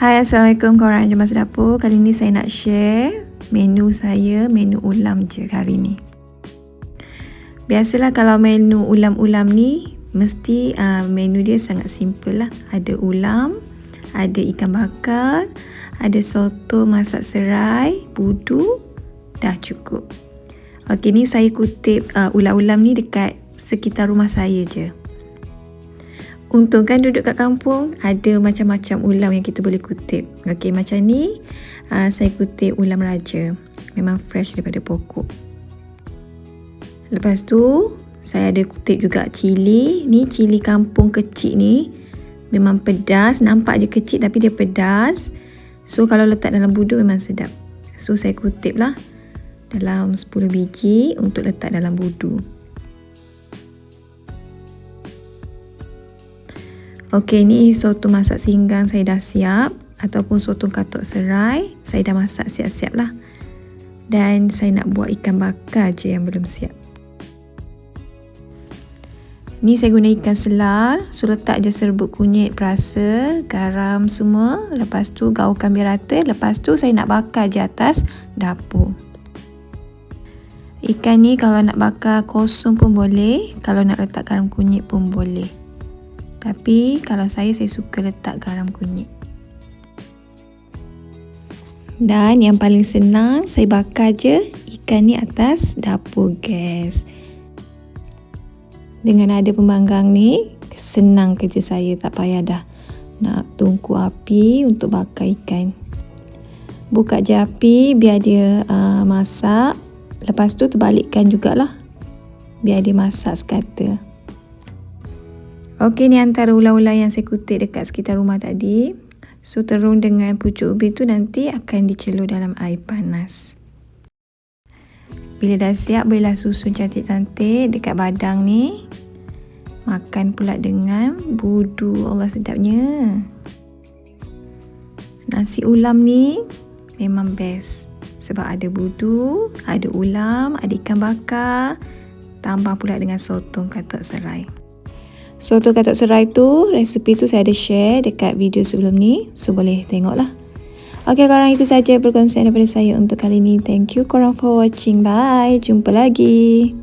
Hai Assalamualaikum. Korang Jom masuk dapur Kali ni saya nak share Menu saya Menu ulam je hari ni. Biasalah kalau menu ulam-ulam ni Mesti uh, menu dia sangat simple lah. Ada ulam Ada ikan bakar Ada soto masak serai Budu Dah cukup. Ok ni saya kutip uh, ulam-ulam ni dekat sekitar rumah saya je Untung kan duduk kat kampung ada macam-macam ulam yang kita boleh kutip. Okey macam ni uh, saya kutip ulam raja. Memang fresh daripada pokok. Lepas tu saya ada kutip juga cili. Ni cili kampung kecil ni. Memang pedas, nampak je kecil tapi dia pedas. So kalau letak dalam budu memang sedap. So saya kutip lah dalam 10 biji untuk letak dalam budu. Okey, ni soto masak singgang saya dah siap ataupun soto katuk serai saya dah masak siap-siap lah. Dan saya nak buat ikan bakar je yang belum siap. Ni saya guna ikan selar, so letak je serbuk kunyit perasa, garam semua. Lepas tu gaulkan biar rata, lepas tu saya nak bakar je atas dapur. Ikan ni kalau nak bakar kosong pun boleh, kalau nak letak garam kunyit pun boleh. Tapi kalau saya, saya suka letak garam kunyit. Dan yang paling senang, saya bakar je ikan ni atas dapur gas. Dengan ada pembanggang ni, senang kerja saya. Tak payah dah nak tunggu api untuk bakar ikan. Buka je api biar dia uh, masak. Lepas tu terbalikkan jugalah. Biar dia masak sekata. Okey ni antara ular-ular yang saya kutip dekat sekitar rumah tadi. So terung dengan pucuk ubi tu nanti akan dicelur dalam air panas. Bila dah siap bolehlah susun cantik-cantik dekat badang ni. Makan pula dengan budu. Allah sedapnya. Nasi ulam ni memang best. Sebab ada budu, ada ulam, ada ikan bakar. Tambah pula dengan sotong katak serai. Soto katak serai tu, resipi tu saya ada share dekat video sebelum ni. So boleh tengok lah. Okay korang itu saja perkongsian daripada saya untuk kali ni. Thank you korang for watching. Bye. Jumpa lagi.